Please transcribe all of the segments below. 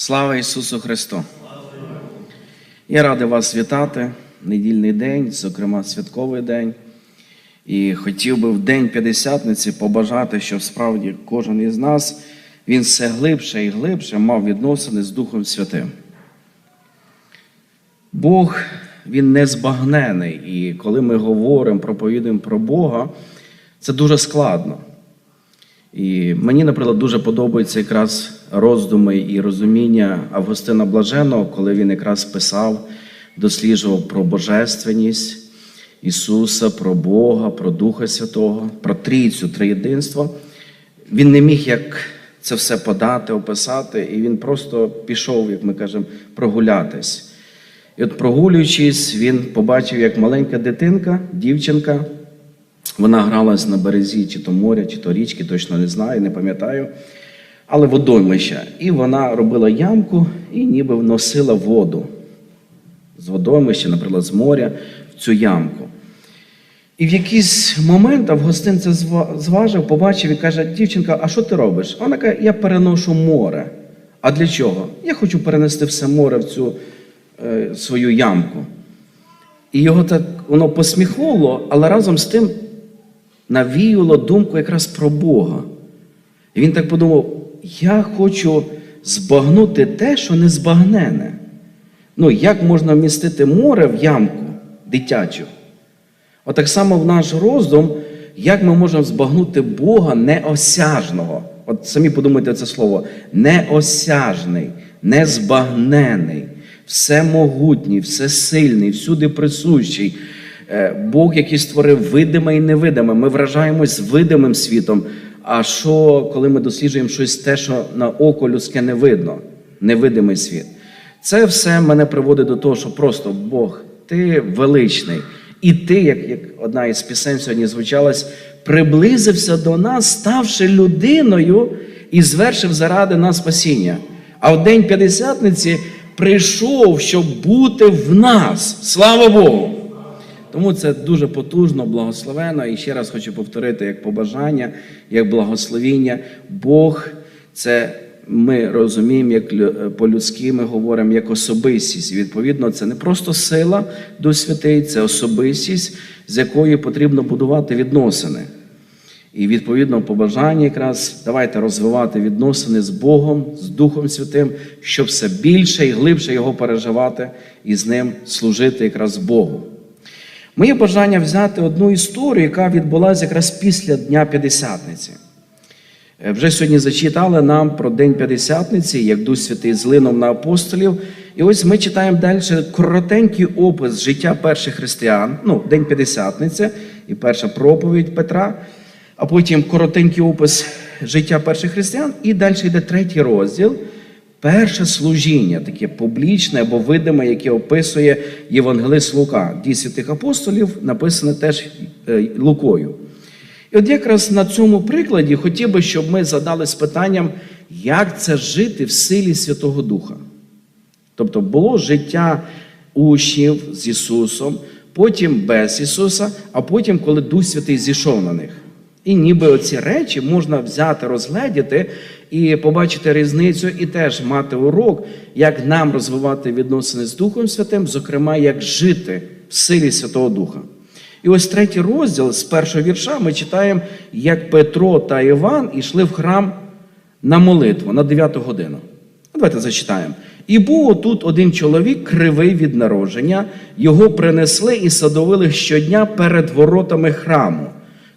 Слава Ісусу Христу! Я радий вас вітати. Недільний день, зокрема святковий день. І хотів би в день П'ятдесятниці побажати, щоб справді кожен із нас він все глибше і глибше мав відносини з Духом Святим. Бог він незбагнений, і коли ми говоримо, проповідуємо про Бога, це дуже складно. І мені, наприклад, дуже подобаються якраз роздуми і розуміння Августина Блаженого, коли він якраз писав, досліджував про божественність Ісуса, про Бога, про Духа Святого, про трійцю, триєдинство. Він не міг як це все подати, описати, і він просто пішов, як ми кажемо, прогулятись. І от прогулюючись, він побачив, як маленька дитинка, дівчинка, вона гралась на березі чи то моря, чи то річки, точно не знаю, не пам'ятаю, але водоймища. І вона робила ямку і ніби вносила воду з водоймища, наприклад, з моря в цю ямку. І в якийсь момент Августин це зважив, побачив і каже: дівчинка, а що ти робиш? Вона каже, я переношу море. А для чого? Я хочу перенести все море в цю е, свою ямку. І його так воно посміхнуло, але разом з тим навіяло думку якраз про Бога. І він так подумав: я хочу збагнути те, що не збагнене. Ну, як можна вмістити море в ямку дитячу? Отак само в наш роздум, як ми можемо збагнути Бога неосяжного. От самі подумайте це слово: неосяжний, незбагнений, всемогутній, всесильний, всюди присущий. Е, Бог, який створив видиме і невидиме. Ми вражаємось видимим світом. А що, коли ми досліджуємо щось те, що на око людське не видно, невидимий світ? Це все мене приводить до того, що просто Бог, ти величний. І ти, як, як одна із пісень сьогодні звучалась, приблизився до нас, ставши людиною і звершив заради нас спасіння. А в день П'ятдесятниці прийшов, щоб бути в нас. Слава Богу! Тому це дуже потужно, благословено. І ще раз хочу повторити, як побажання, як благословіння. Бог це ми розуміємо, як по-людськи ми говоримо як особистість. Відповідно, це не просто сила Дух Святий, це особистість, з якою потрібно будувати відносини. І відповідно побажання якраз давайте розвивати відносини з Богом, з Духом Святим, щоб все більше і глибше його переживати і з ним служити якраз Богу. Моє бажання взяти одну історію, яка відбулася якраз після Дня П'ятдесятниці. Е, Вже сьогодні зачитали нам про День П'ятдесятниці, як Дух Святий злинув на апостолів. І ось ми читаємо далі коротенький опис життя перших християн, ну, День П'ятдесятниці і перша проповідь Петра, а потім коротенький опис життя перших християн, і далі йде третій розділ. Перше служіння, таке публічне або видиме, яке описує Євангелист Лука. Дій святих апостолів написане теж е, Лукою. І от якраз на цьому прикладі хотів би, щоб ми задались питанням, як це жити в силі Святого Духа. Тобто було життя учнів з Ісусом, потім без Ісуса, а потім, коли Дух Святий зійшов на них. І ніби оці речі можна взяти, розгледіти і побачити різницю, і теж мати урок, як нам розвивати відносини з Духом Святим, зокрема, як жити в силі Святого Духа. І ось третій розділ з першого вірша ми читаємо, як Петро та Іван йшли в храм на молитву на 9 годину. Ну, Давайте зачитаємо. І був отут один чоловік, кривий від народження, його принесли і садовили щодня перед воротами храму,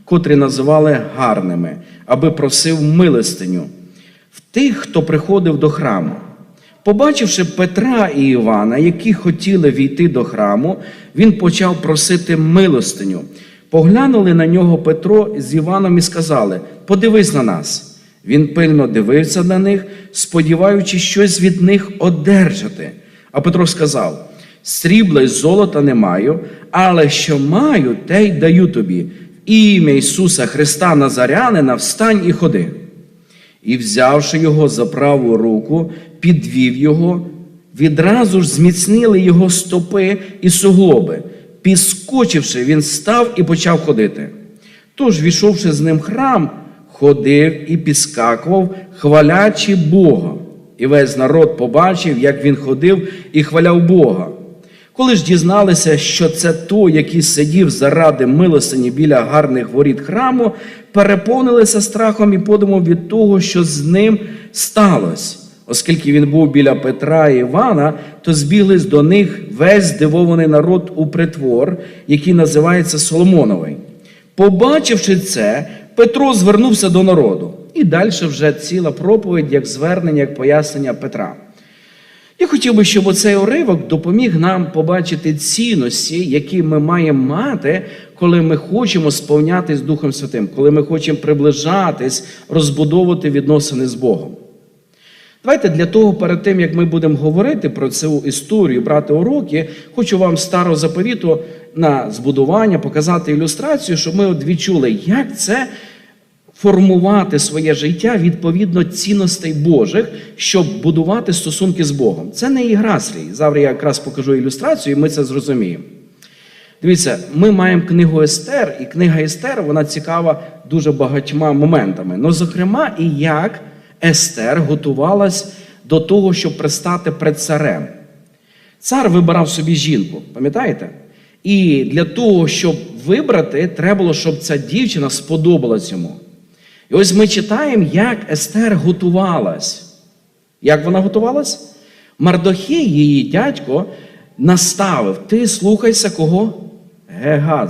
котрі називали гарними, аби просив милостиню в тих, хто приходив до храму. Побачивши Петра і Івана, які хотіли війти до храму, він почав просити милостиню. Поглянули на нього Петро з Іваном і сказали: Подивись на нас. Він пильно дивився на них, сподіваючись щось від них одержати. А Петро сказав: Срібла й золота не маю, але що маю, те й даю тобі. В ім'я Ісуса Христа Назарянина встань і ходи. І, взявши його за праву руку, підвів його, відразу ж зміцнили його стопи і суглоби. Підскочивши, він став і почав ходити. Тож, війшовши з ним храм, ходив і підскакував, хвалячи Бога. і весь народ побачив, як він ходив і хваляв Бога. Коли ж дізналися, що це той, який сидів заради милостині біля гарних воріт храму, переповнилися страхом і подумом від того, що з ним сталося. Оскільки він був біля Петра і Івана, то збіглись до них весь здивований народ у притвор, який називається Соломоновий. Побачивши це, Петро звернувся до народу. І далі вже ціла проповідь, як звернення, як пояснення Петра. Я хотів би, щоб оцей уривок допоміг нам побачити цінності, які ми маємо мати, коли ми хочемо сповнятись Духом Святим, коли ми хочемо приближатись, розбудовувати відносини з Богом. Давайте для того, перед тим, як ми будемо говорити про цю історію, брати уроки, хочу вам старого заповіту на збудування показати ілюстрацію, щоб ми от відчули, як це формувати своє життя відповідно цінностей Божих, щоб будувати стосунки з Богом. Це не ігра слій. Завтра я якраз покажу ілюстрацію, і ми це зрозуміємо. Дивіться, ми маємо книгу Естер, і книга Естер вона цікава дуже багатьма моментами. Ну, зокрема, і як Естер готувалась до того, щоб пристати перед царем. Цар вибирав собі жінку, пам'ятаєте? І для того, щоб вибрати, треба було, щоб ця дівчина сподобалась йому. І ось ми читаємо, як Естер готувалась. Як вона готувалась? Мардохей, її дядько, наставив: ти слухайся кого? Гегаз,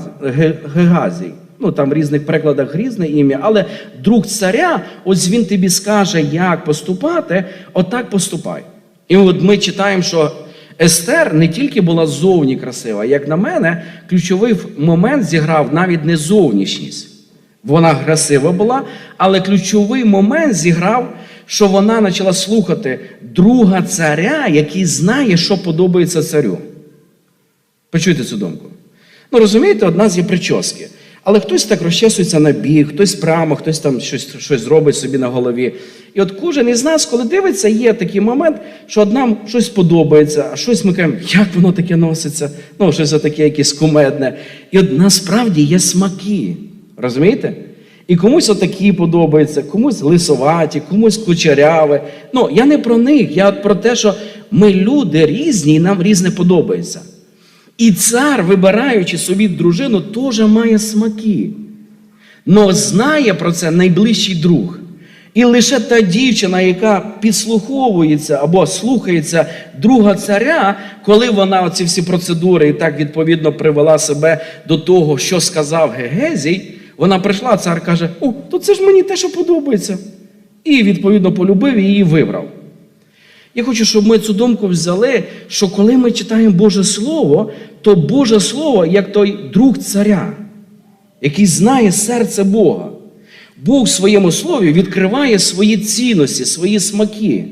Гегазій. Ну, там в різних перекладах різне ім'я, але друг царя, ось він тобі скаже, як поступати, отак поступай. І от ми читаємо, що Естер не тільки була зовні красива, як на мене, ключовий момент зіграв навіть не зовнішність. Вона красива була, але ключовий момент зіграв, що вона почала слухати друга царя, який знає, що подобається царю. Почуйте цю думку. Ну, розумієте, одна з є прически. Але хтось так розчесується на бік, хтось прямо, хтось там щось, щось зробить собі на голові. І от кожен із нас, коли дивиться, є такий момент, що нам щось подобається, а щось ми кажемо, як воно таке носиться, ну, щось таке якесь кумедне. І от насправді є смаки. Розумієте? І комусь отакі подобаються, комусь лисоваті, комусь кучеряве. Ну, я не про них, я про те, що ми люди різні, і нам різне подобається. І цар, вибираючи собі дружину, теж має смаки. Но знає про це найближчий друг. І лише та дівчина, яка підслуховується або слухається друга царя, коли вона оці всі процедури і так відповідно привела себе до того, що сказав Гегезій, вона прийшла, цар каже: О, то це ж мені те, що подобається. І відповідно полюбив і її вибрав. Я хочу, щоб ми цю думку взяли, що коли ми читаємо Боже Слово, то Боже Слово як той друг царя, який знає серце Бога. Бог в своєму слові відкриває свої цінності, свої смаки.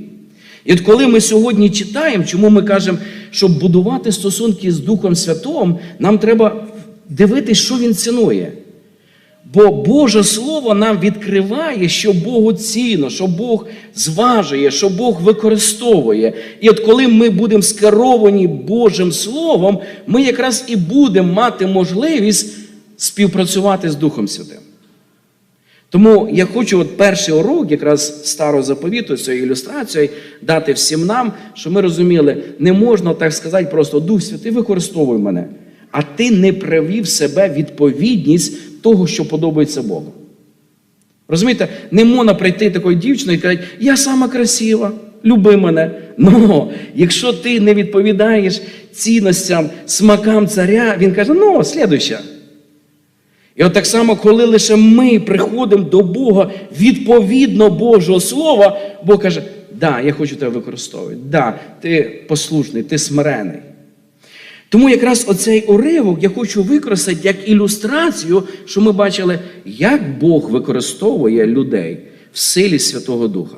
І от коли ми сьогодні читаємо, чому ми кажемо, щоб будувати стосунки з Духом Святим, нам треба дивитись, що він цінує. Бо Боже Слово нам відкриває, що Богу цінно, що Бог зважує, що Бог використовує. І от коли ми будемо скеровані Божим Словом, ми якраз і будемо мати можливість співпрацювати з Духом Святим. Тому я хочу от перший урок, якраз старого заповіту, цією ілюстрацією, дати всім нам, щоб ми розуміли, не можна так сказати, просто Дух Святий використовуй мене, а ти не привів себе відповідність того, що подобається Богу. Розумієте, не можна прийти такою дівчиною і казати, я сама красива, люби мене. Ну, якщо ти не відповідаєш цінностям, смакам царя, він каже, ну, слідуюча. І от так само, коли лише ми приходимо до Бога відповідно Божого Слова, Бог каже, да, я хочу тебе використовувати. Да, ти послушний, ти смирений. Тому якраз оцей уривок я хочу використати як ілюстрацію, що ми бачили, як Бог використовує людей в силі Святого Духа.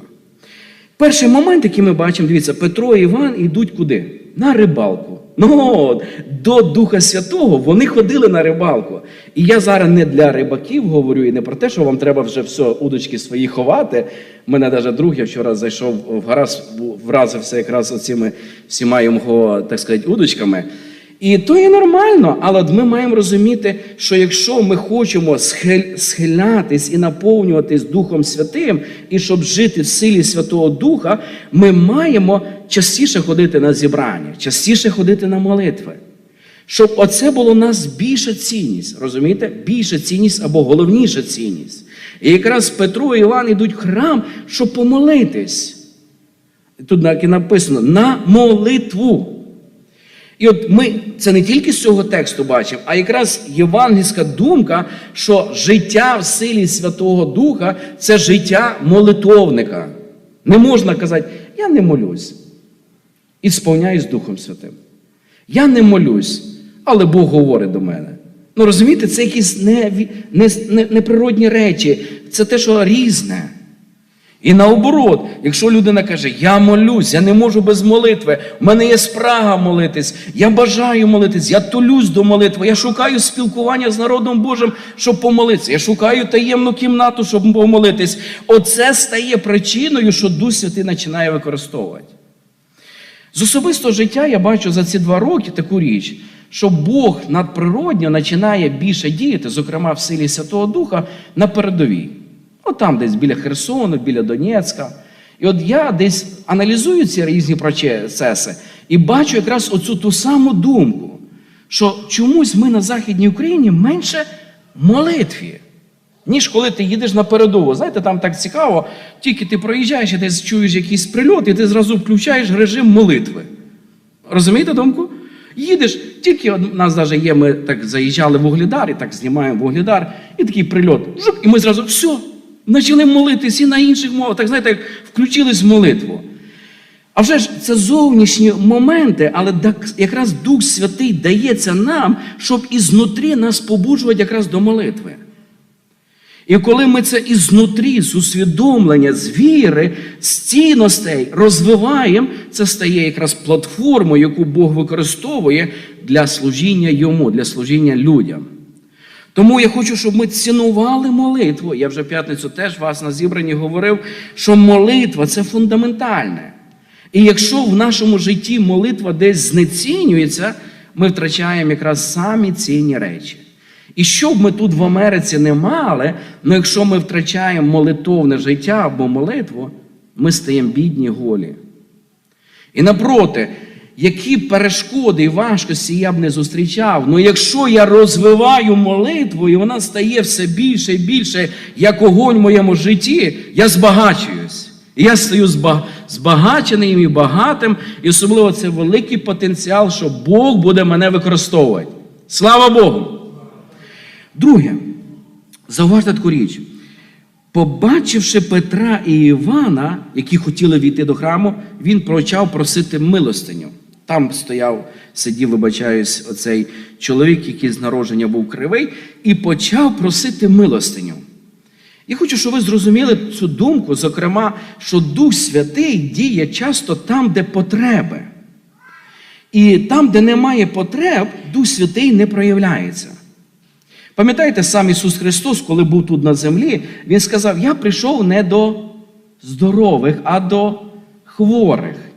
Перший момент, який ми бачимо, дивіться, Петро і Іван йдуть куди? На рибалку. Ну, до Духа Святого вони ходили на рибалку. І я зараз не для рибаків говорю, і не про те, що вам треба вже все, удочки свої ховати. У мене навіть друг, я вчора зайшов в гараж, вразився якраз оцими всіма його, так сказати, удочками. І то є нормально, але ми маємо розуміти, що якщо ми хочемо схилятись і наповнюватись Духом Святим, і щоб жити в силі Святого Духа, ми маємо частіше ходити на зібрання, частіше ходити на молитви. Щоб оце було у нас більша цінність, розумієте? Більша цінність або головніша цінність. І якраз Петро і Іван йдуть в храм, щоб помолитись. Тут написано на молитву. І от ми це не тільки з цього тексту бачимо, а якраз євангельська думка, що життя в силі Святого Духа це життя молитовника. Не можна казати, я не молюсь і сповняюсь Духом Святим. Я не молюсь, але Бог говорить до мене. Ну розумієте, це якісь неві- не, не, неприродні речі, це те, що різне. І наоборот, якщо людина каже, я молюсь, я не можу без молитви, у мене є спрага молитись, я бажаю молитись, я тулюсь до молитви, я шукаю спілкування з народом Божим, щоб помолитися, я шукаю таємну кімнату, щоб помолитись. Оце стає причиною, що Дух Святий починає використовувати. З особистого життя я бачу за ці два роки таку річ, що Бог надприродньо починає більше діяти, зокрема в силі Святого Духа, на передовій. Там десь біля Херсону, біля Донецька. І от я десь аналізую ці різні процеси і бачу якраз оцю ту саму думку, що чомусь ми на Західній Україні менше молитві, ніж коли ти їдеш на передову. Знаєте, там так цікаво, тільки ти проїжджаєш і десь чуєш якийсь прильот, і ти зразу включаєш режим молитви. Розумієте думку? Їдеш, тільки у нас навіть є, ми так заїжджали в Углідар, і так знімаємо Вугледар, і такий прильот. Жук, і ми зразу все, почали молитись і на інших мовах. Так знаєте, включились в молитву. А вже ж це зовнішні моменти, але якраз Дух Святий дається нам, щоб ізнутрі нас побуджувати якраз до молитви. І коли ми це ізнутрі, з усвідомлення, з віри, з цінностей розвиваємо, це стає якраз платформою, яку Бог використовує для служіння йому, для служіння людям. Тому я хочу, щоб ми цінували молитву. Я вже в п'ятницю теж вас на зібранні говорив, що молитва це фундаментальне. І якщо в нашому житті молитва десь знецінюється, ми втрачаємо якраз самі цінні речі. І що б ми тут в Америці не мали, але якщо ми втрачаємо молитовне життя або молитву, ми стаємо бідні голі. І напроти, які перешкоди і важкості я б не зустрічав, але якщо я розвиваю молитву, і вона стає все більше і більше, як огонь в моєму житті, я збагачуюсь. І я стаю збагаченим і багатим, і особливо це великий потенціал, що Бог буде мене використовувати. Слава Богу! Друге, зауважте таку річ. Побачивши Петра і Івана, які хотіли війти до храму, він почав просити милостиню. Там стояв, сидів, вибачаюсь, оцей чоловік, який з народження був кривий, і почав просити милостиню. Я хочу, щоб ви зрозуміли цю думку, зокрема, що Дух Святий діє часто там, де потреби. І там, де немає потреб, Дух Святий не проявляється. Пам'ятаєте, сам Ісус Христос, коли був тут на землі, Він сказав: Я прийшов не до здорових, а до хворих.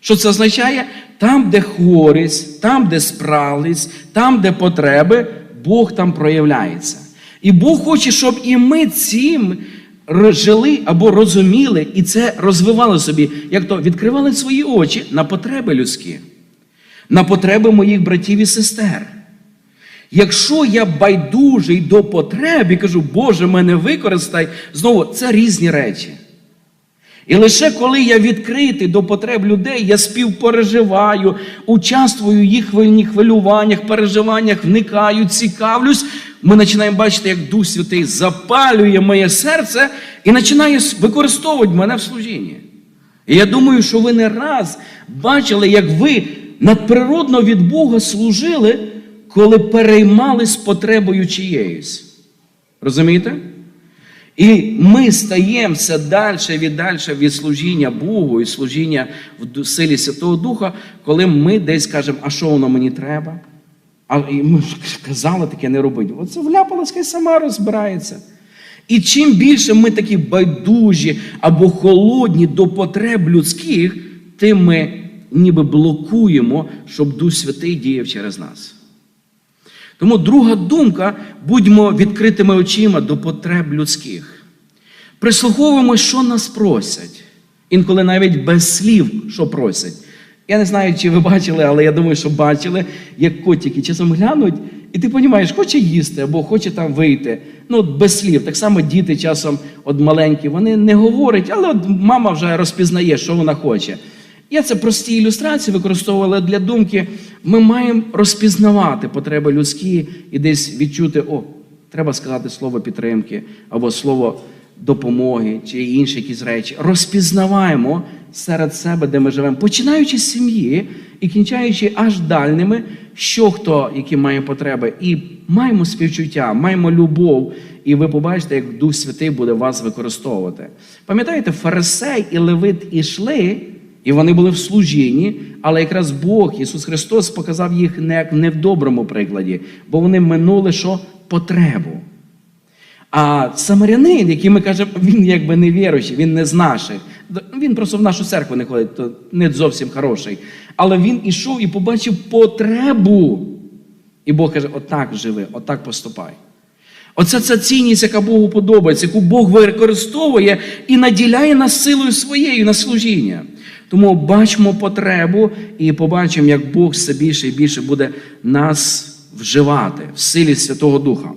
Що це означає? Там, де хворість, там, де спралість, там, де потреби, Бог там проявляється. І Бог хоче, щоб і ми цим жили або розуміли, і це розвивали собі, як то відкривали свої очі на потреби людські, на потреби моїх братів і сестер. Якщо я байдужий до потреб і кажу, Боже, мене використай, знову це різні речі. І лише коли я відкритий до потреб людей, я співпереживаю, участвую в їх хвилюваннях, переживаннях, вникаю, цікавлюсь, ми починаємо бачити, як Дух Святий запалює моє серце і починає використовувати мене в служінні. І я думаю, що ви не раз бачили, як ви надприродно від Бога служили, коли переймались потребою чиєюсь. Розумієте? І ми стаємо все далі від далі від служіння Богу і служіння в силі Святого Духа, коли ми десь кажемо, а що воно мені треба? А і ми казали таке не робити. Оце вляпалась, хай сама розбирається. І чим більше ми такі байдужі або холодні до потреб людських, тим ми ніби блокуємо, щоб Дух Святий діяв через нас. Тому друга думка: будьмо відкритими очима до потреб людських. Прислуховуємо, що нас просять. Інколи навіть без слів, що просять. Я не знаю, чи ви бачили, але я думаю, що бачили, як котики часом глянуть, і ти розумієш, хоче їсти або хоче там вийти. Ну, от без слів. Так само діти часом от маленькі, вони не говорять, але от мама вже розпізнає, що вона хоче. Я це прості ілюстрації використовувала для думки. Ми маємо розпізнавати потреби людські і десь відчути, о, треба сказати слово підтримки або слово допомоги чи інші якісь речі. Розпізнаваємо серед себе, де ми живемо, починаючи з сім'ї і кінчаючи аж дальними, що хто, які має потреби, і маємо співчуття, маємо любов, і ви побачите, як Дух Святий буде вас використовувати. Пам'ятаєте, фарисей і Левит ішли. І вони були в служінні, але якраз Бог, Ісус Христос, показав їх не, не в доброму прикладі, бо вони минули що потребу. А самарянин, який ми кажемо, він якби не віруючий, він не з наших. Він просто в нашу церкву не ходить, то не зовсім хороший. Але він ішов і побачив потребу. І Бог каже: отак живи, отак поступай. Оце ця цінність, яка Богу подобається, яку Бог використовує і наділяє нас силою своєю на служіння. Тому бачимо потребу і побачимо, як Бог все більше і більше буде нас вживати в силі Святого Духа.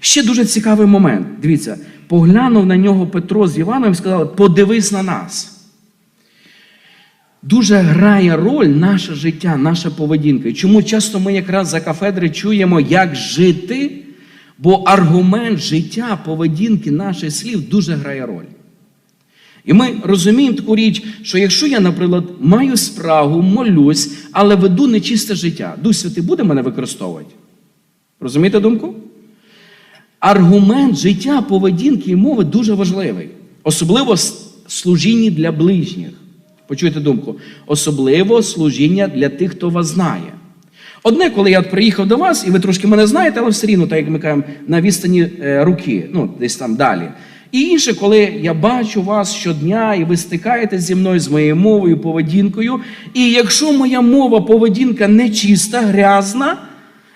Ще дуже цікавий момент. Дивіться, поглянув на нього Петро з Іваном і сказали: подивись на нас. Дуже грає роль наше життя, наша поведінка. Чому часто ми якраз за кафедри чуємо, як жити, бо аргумент життя, поведінки наших слів дуже грає роль. І ми розуміємо таку річ, що якщо я, наприклад, маю спрагу, молюсь, але веду нечисте життя, Дух Святий буде мене використовувати. Розумієте думку? Аргумент життя, поведінки і мови дуже важливий. Особливо служіння для ближніх. Почуйте думку. Особливо служіння для тих, хто вас знає. Одне, коли я приїхав до вас, і ви трошки мене знаєте, але все рівно, так як ми кажемо, на відстані руки, ну, десь там далі. І інше, коли я бачу вас щодня, і ви стикаєтесь зі мною з моєю мовою, поведінкою. І якщо моя мова, поведінка нечиста, грязна,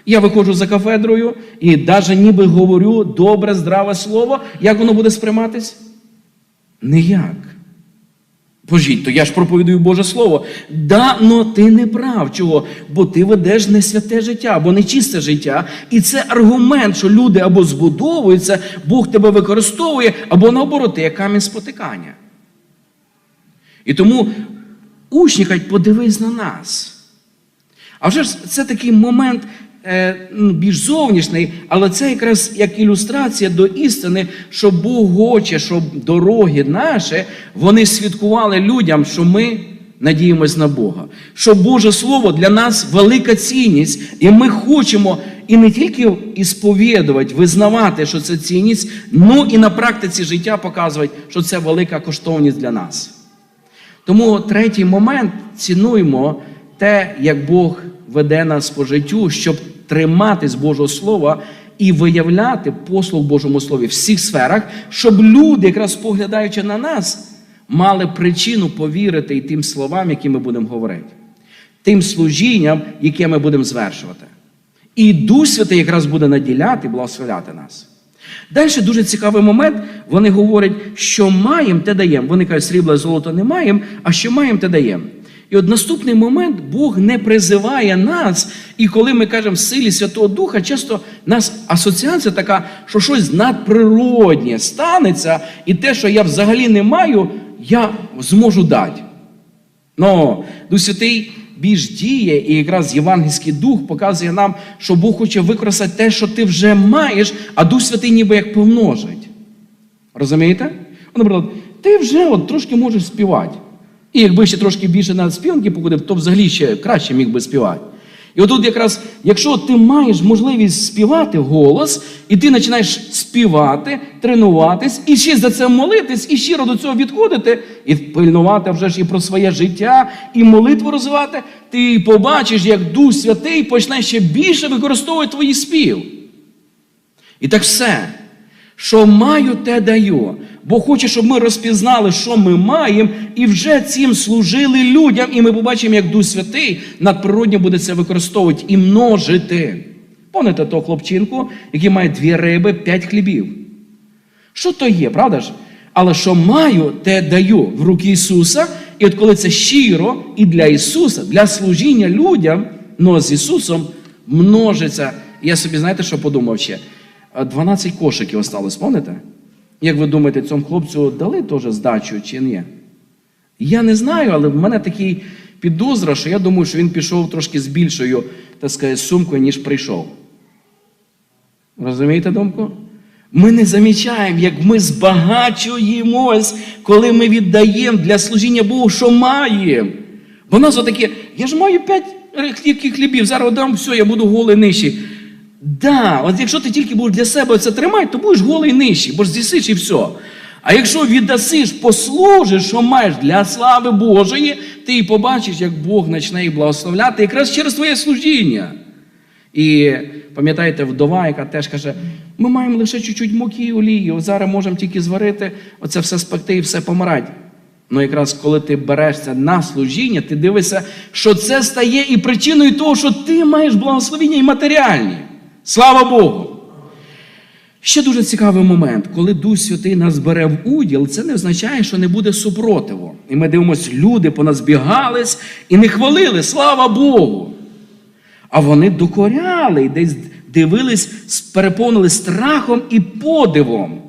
я виходжу за кафедрою і навіть ніби говорю добре, здраве слово, як воно буде сприйматись? Ніяк. Божіть, то я ж проповідую Боже Слово. Да, но ти не прав. Чого? Бо ти ведеш не святе життя, або нечисте життя. І це аргумент, що люди або збудовуються, Бог тебе використовує, або наоборот, ти є камінь спотикання. І тому учні кажуть, подивись на нас. А вже ж це такий момент більш зовнішній, але це якраз як ілюстрація до істини, що Бог хоче, щоб дороги наші вони свідкували людям, що ми надіємось на Бога. Що Боже Слово для нас велика цінність, і ми хочемо і не тільки ісповідувати, визнавати, що це цінність, ну і на практиці життя показувати, що це велика коштовність для нас. Тому третій момент цінуємо те, як Бог веде нас по життю, щоб триматись Божого Слова і виявляти послуг Божому Слові в всіх сферах, щоб люди, якраз поглядаючи на нас, мали причину повірити і тим словам, які ми будемо говорити, тим служінням, яке ми будемо звершувати. І Дух Святий якраз буде наділяти і благословляти нас. Далі дуже цікавий момент. Вони говорять, що маємо, те даємо. Вони кажуть, срібла золото не маємо, а що маємо, те даємо. І от наступний момент Бог не призиває нас, і коли ми кажемо в силі Святого Духа, часто нас асоціація така, що щось надприроднє станеться, і те, що я взагалі не маю, я зможу дати. Ну, Дух Святий більш діє, і якраз Євангельський дух показує нам, що Бог хоче використати те, що ти вже маєш, а Дух Святий ніби як помножить. Розумієте? Наприклад, ти вже от трошки можеш співати. І якби ще трошки більше на співанки покудив, то взагалі ще краще міг би співати. І отут якраз, якщо ти маєш можливість співати голос, і ти починаєш співати, тренуватись, і ще за це молитись, і щиро до цього відходити, і пильнувати вже ж і про своє життя, і молитву розвивати, ти побачиш, як Дух Святий почне ще більше використовувати твої спів. І так все, що маю, те даю. Бог хоче, щоб ми розпізнали, що ми маємо, і вже цим служили людям. І ми побачимо, як Дух Святий надприродньо буде це використовувати і множити. Помните того хлопчинку, який має дві риби, п'ять хлібів. Що то є, правда ж? Але що маю, те даю в руки Ісуса. І от коли це щиро і для Ісуса, для служіння людям, но з Ісусом множиться. Я собі, знаєте, що подумав ще? Е, 12 кошиків осталось, пам'ятаєте? Як ви думаєте, цьому хлопцю дали теж здачу чи ні? Я не знаю, але в мене такий підозра, що я думаю, що він пішов трошки з більшою, так сказати, сумкою, ніж прийшов. Розумієте думку? Ми не замічаємо, як ми збагачуємось, коли ми віддаємо для служіння Богу, що маємо. Бо нас отаке, я ж маю п'ять хлібів, зараз дам все, я буду голий нижчий. Да, от якщо ти тільки будеш для себе це тримати, то будеш голий нижчий, бо ж з'їсиш і все. А якщо віддасиш, послужиш, що маєш для слави Божої, ти і побачиш, як Бог почне їх благословляти якраз через твоє служіння. І пам'ятаєте, вдова, яка теж каже: ми маємо лише чуть-чуть муки і олії, от зараз можемо тільки зварити, оце все спекти і все помирати. Ну, якраз коли ти берешся на служіння, ти дивишся, що це стає і причиною того, що ти маєш благословіння і матеріальні. Слава Богу! Ще дуже цікавий момент, коли Дух Святий нас бере в уділ, це не означає, що не буде супротиву. І ми дивимося, люди поназбігались і не хвалили, слава Богу. А вони докоряли і десь дивились, переповнили страхом і подивом.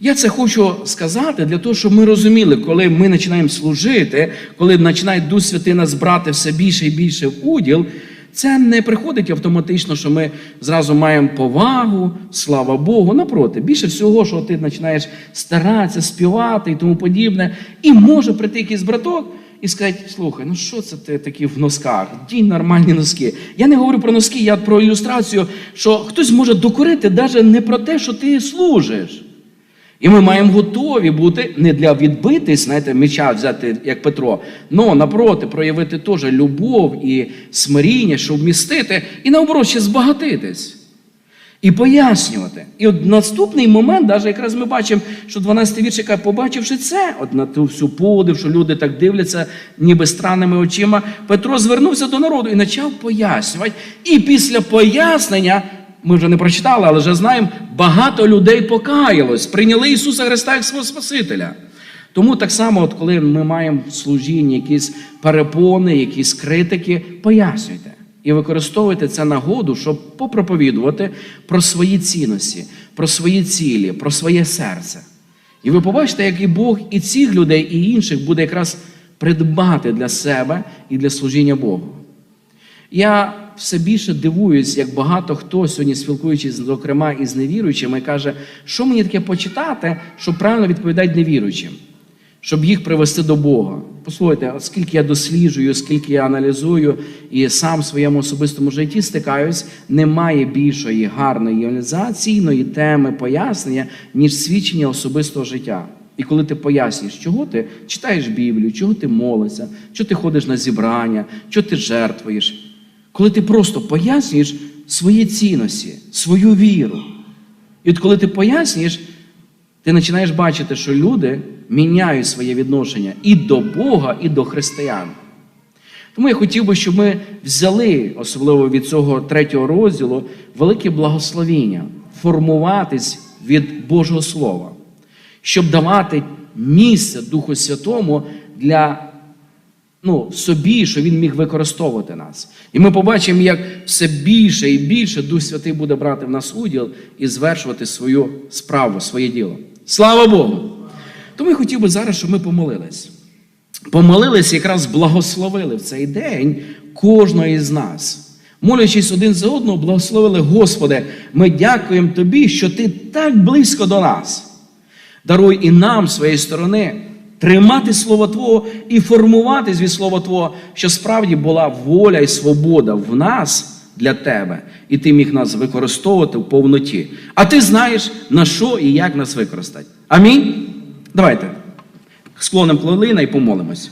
Я це хочу сказати для того, щоб ми розуміли, коли ми починаємо служити, коли починає Дух Святий нас брати все більше і більше в уділ, це не приходить автоматично, що ми зразу маємо повагу, слава Богу. Напроти, більше всього, що ти починаєш старатися, співати і тому подібне. І може прийти якийсь браток і сказати: слухай, ну що це ти такі в носках? Дінь нормальні носки. Я не говорю про носки, я про ілюстрацію, що хтось може докорити навіть не про те, що ти служиш. І ми маємо готові бути не для відбитись, знаєте, меча взяти, як Петро, но напроти, проявити теж любов і смиріння, щоб вмістити, і наоборот ще збагатитись. І пояснювати. І от наступний момент, навіть якраз ми бачимо, що 12 вірш, яка побачивши це, от на ту всю подив, що люди так дивляться, ніби странними очима, Петро звернувся до народу і почав пояснювати. І після пояснення ми вже не прочитали, але вже знаємо, багато людей покаялось, прийняли Ісуса Христа як свого Спасителя. Тому так само, от коли ми маємо в служінні якісь перепони, якісь критики, пояснюйте і використовуйте це нагоду, щоб попроповідувати про свої цінності, про свої цілі, про своє серце. І ви побачите, як і Бог і цих людей, і інших буде якраз придбати для себе і для служіння Богу. Я все більше дивуюсь, як багато хто сьогодні, спілкуючись, зокрема із невіруючими, каже, що мені таке почитати, щоб правильно відповідати невіруючим, щоб їх привести до Бога. Послухайте, оскільки я досліджую, оскільки я аналізую і сам в своєму особистому житті стикаюсь, немає більшої гарної реалізаційної теми пояснення, ніж свідчення особистого життя. І коли ти пояснюєш, чого ти читаєш Біблію, чого ти молишся, чого ти ходиш на зібрання, чого ти жертвуєш, коли ти просто пояснюєш свої цінності, свою віру. І от коли ти пояснюєш, ти починаєш бачити, що люди міняють своє відношення і до Бога, і до християн. Тому я хотів би, щоб ми взяли, особливо від цього третього розділу, велике благословіння, формуватись від Божого Слова, щоб давати місце Духу Святому для ну, собі, що він міг використовувати нас. І ми побачимо, як все більше і більше Дух Святий буде брати в нас уділ і звершувати свою справу, своє діло. Слава Богу! Тому я хотів би зараз, щоб ми помолились. Помолились, якраз благословили в цей день кожного із нас. Молячись один за одного, благословили Господи, ми дякуємо Тобі, що Ти так близько до нас. Даруй і нам, своєї сторони, тримати Слово Твого і формуватись від Слова Твого, що справді була воля і свобода в нас для Тебе, і Ти міг нас використовувати в повноті. А ти знаєш, на що і як нас використати. Амінь. Давайте склонимо коліна і помолимось.